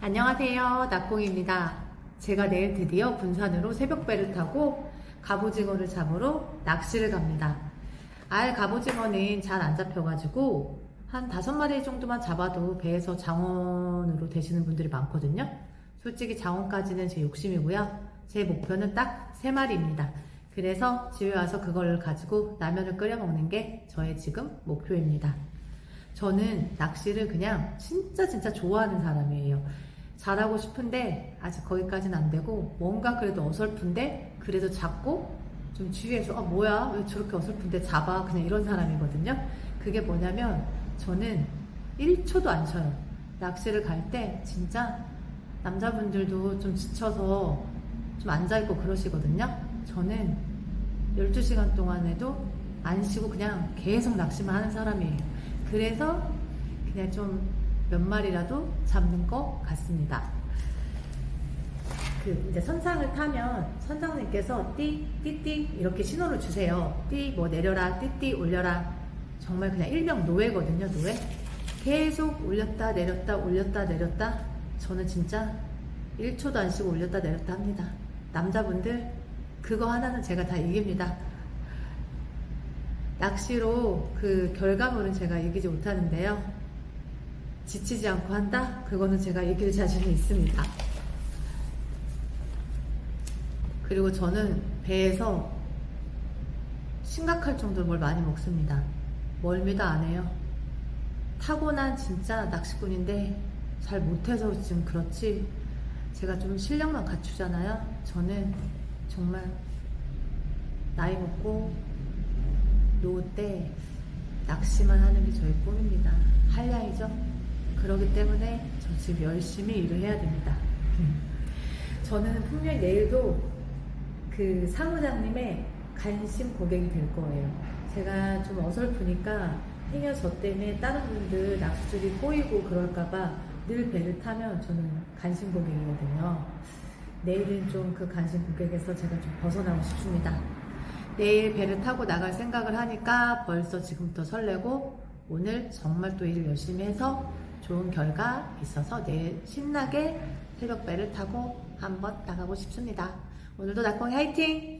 안녕하세요. 낙공입니다. 제가 내일 드디어 군산으로 새벽배를 타고 갑오징어를 잡으러 낚시를 갑니다. 알 갑오징어는 잘 안 잡혀가지고 한 다섯 마리 정도만 잡아도 배에서 장원으로 되시는 분들이 많거든요. 솔직히 장원까지는 제 욕심이고요. 제 목표는 딱 세 마리입니다. 그래서 집에 와서 그걸 가지고 라면을 끓여 먹는 게 저의 지금 목표입니다. 저는 낚시를 그냥 진짜 진짜 좋아하는 사람이에요. 잘하고 싶은데 아직 거기까지는 안 되고 뭔가 그래도 어설픈데 그래도 잡고 좀 주위에서 아 뭐야 왜 저렇게 어설픈데 잡아 그냥 이런 사람이거든요. 그게 뭐냐면 저는 1초도 안 쉬어요. 낚시를 갈 때 진짜 남자분들도 좀 지쳐서 좀 앉아있고 그러시거든요. 저는 12시간 동안 에도 안 쉬고 그냥 계속 낚시만 하는 사람이에요. 그래서 그냥 좀 몇 마리라도 잡는 것 같습니다. 그 이제 선상을 타면 선장님께서 띠, 띠 띠 이렇게 신호를 주세요. 띠 뭐 내려라, 띠 띠 올려라. 정말 그냥 일명 노예거든요, 노예. 계속 올렸다 내렸다 올렸다 내렸다. 저는 진짜 1초도 안 쉬고 올렸다 내렸다 합니다. 남자분들 그거 하나는 제가 다 이깁니다. 낚시로 그 결과물은 제가 이기지 못하는데요. 지치지 않고 한다? 그거는 제가 이길 자신이 있습니다. 그리고 저는 배에서 심각할 정도로 뭘 많이 먹습니다. 멀미도 안 해요. 타고난 진짜 낚시꾼인데 잘 못해서 지금 그렇지 제가 좀 실력만 갖추잖아요. 저는 정말 나이 먹고 노후 때 낚시만 하는 게 저의 꿈입니다. 한량이죠. 그러기 때문에 저 지금 열심히 일을 해야 됩니다. 저는 분명히 내일도 그 사무장님의 관심 고객이 될 거예요. 제가 좀 어설프니까 행여 저 때문에 다른 분들 낚시줄이 꼬이고 그럴까봐 늘 배를 타면 저는 관심 고객이거든요. 내일은 좀 그 관심 고객에서 제가 좀 벗어나고 싶습니다. 내일 배를 타고 나갈 생각을 하니까 벌써 지금부터 설레고 오늘 정말 또 일을 열심히 해서 좋은 결과 있어서 내일 신나게 새벽 배를 타고 한번 나가고 싶습니다. 오늘도 낙공이 화이팅!